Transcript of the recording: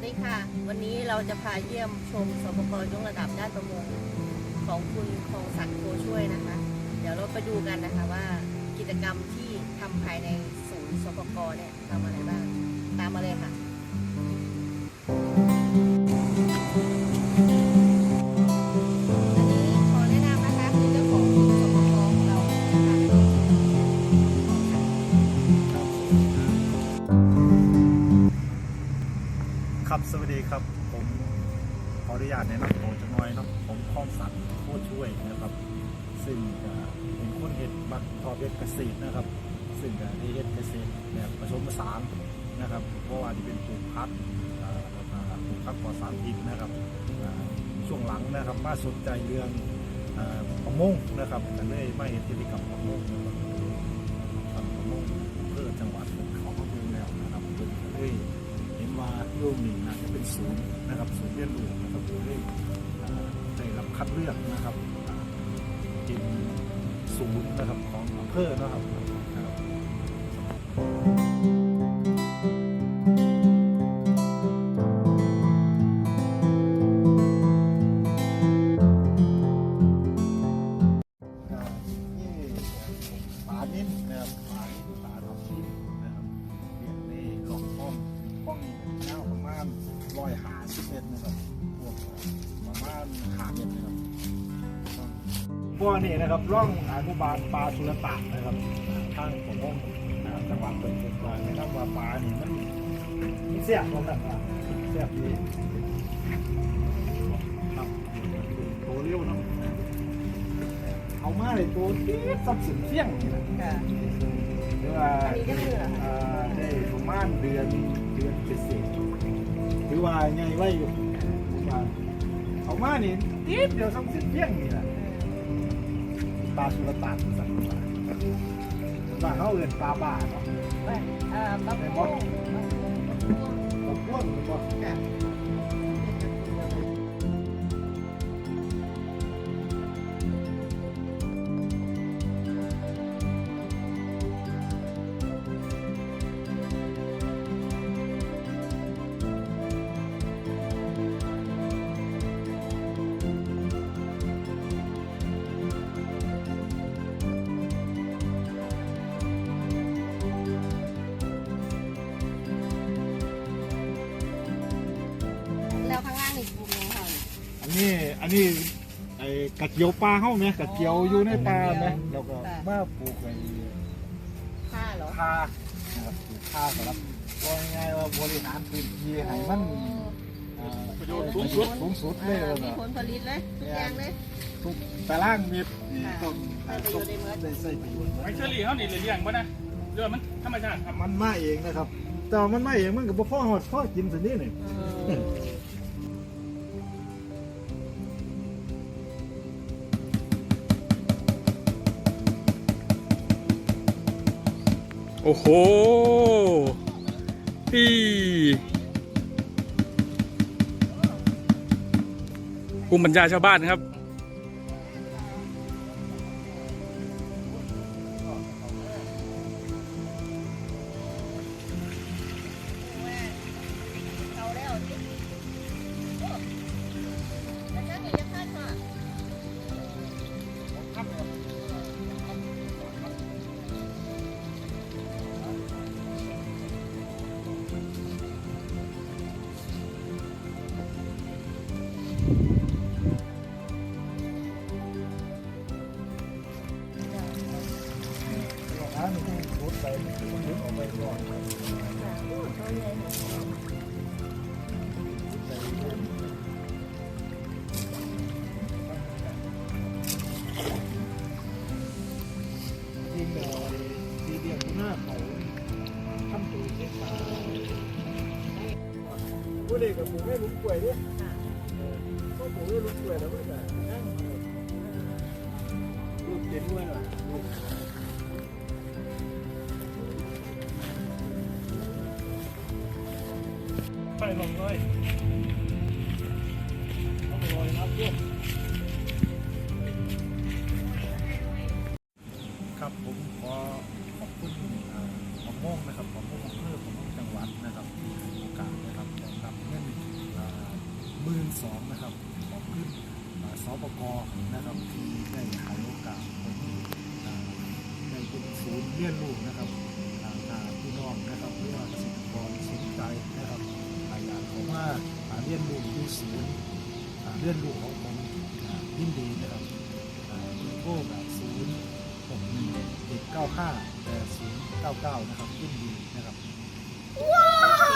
วัสดีค่ะ วันนี้เราจะพาเยี่ยมชมสปกยกระดับด้านประมงของคุณคองสักดิ์โคช่วยนะคะ เดี๋ยวเราไปดูกันนะคะว่ากิจกรรมที่ทำภายในศูนย์สปกเนี่ยทำอะไรบ้าง ตามมาเลยค่ะ ครับผมขออนุญาตแนะนำตัวจังน่อยเนาะผมคอมสันโคตรช่วยนะครับ ซึ่งเป็นคนเห็ดบักทอเบ็ดเกษตรนะครับ ซึ่งก็ได้เห็ดเกษตรแบบผสมผสานนะครับ เพราะว่าที่เป็นปลูกพักอ่าแล้วก็ปลูกพักปลอดสารพิษนะครับช่วงหลังนะครับมาสนใจเรื่องอประมงนะครับก็เลยมาเห็นกิจกรรมประมงนะครับประมงเพื่อจังหวัดเขาก็ดูแล้วนะครับเพิ่นก็เลย เห็นว่าโยมนี่นะจะเป็นศูนย์นะครับศูนย์เรียนรู้นะครับโดยได้อ่าได้รับคัดเลือกนะครับเป็นศูนย์นะครับของอำเภอนะครับ พวกนี้นะครับร่องอนุบาลปลาสุรตานนะครับทางผมว่าจังหวัดเป็นจังหวัดนะครับว่าปลานี่มันมันเสียบลงแบบว่าเสียบดีครับโตเร็วนะเอามาเลยตัวที่สับสินเสี่ยงนี่นะค่ะหรือว่าเออเฮ้ยเอาได้ประมาณเดือนเดือนเศษๆถือว่าใหญ่ไว้อยู่เอามานี่นิดเดี๋ยวสักสิบเพียงนี่แหละ ปลาสุรตานสักปลาปลาเขาเอื่นปลาบ้าเนาะ เอ่อบัฟโฟ่ ข้างล่างนี่ปลูกยังค่ะอันนี้อันนี้ไอ้กระเจียวปลาเข้าไหมกระเจียวอยู่ในปลาไหมแล้วก็มาปลูกไอ้ผ้าเหรอคานะครับปลูกคาสำหรับว่าง่ายๆว่าบริหารพื้นที่ให้มันอ่าประโยชน์สูงสุด สูงสุดเลยอ่าว่ามีเนาะผลผลิตเลยทุกอย่างเลย ทุกตารางเมตรนี่ค่ะต้องใช้ประโยชน์ได้หมดได้ใส่ประโยชน์ไอ้เชอรี่เขานี่เลยเลี้ยงป่ะนะเรือมันธรรมชาติครับมันมาเองนะครับ แต่ว่ามันมาเองมันก็บ่พ่อหอดพ่อกินสินี่นี่ โอ้โหพี่ภูมิปัญญาชาวบ้านครับานนี้รถไปมันดึงออกไปก่อนค่ะโอ้ตัวใหญ่ค่ะยิงเดียวทีเดียวหน้าเขาทำตัวเองมาผู้เด็กกับผู้ไม่รู้ป่วยเนี่ยก็ผู้ไม่รู้ป่วยแล้วไม่ได้นั่งลูกเจ็บด้วยหน่อย ไปลงเลยลอยน้ำท่ครับผมขอขอบคุณอ่าของโม่งนะครับขอม่งอำเภอของโม่งจังหวัดนะครับที่ให้โอกาสนะครับได้รับเงินมื่นสองนะครับขอบคุณอ่าสปกนะครับที่ได้ให้โอกาสผมอ่าได้เป็นศูนย์เรียนรู้นะครับอ่าพี่น้องนะครับหรือว่าเกษตรกรสนใจนะครับ ลื่อนรู้ที่ศูนย์เรียนรู้ของผมยินดีนะครับโทรแบบศูนย์หกเจ็ดเก้าห้าแต่ศูนย์เก้าเก้านะครับยินดีนะครับ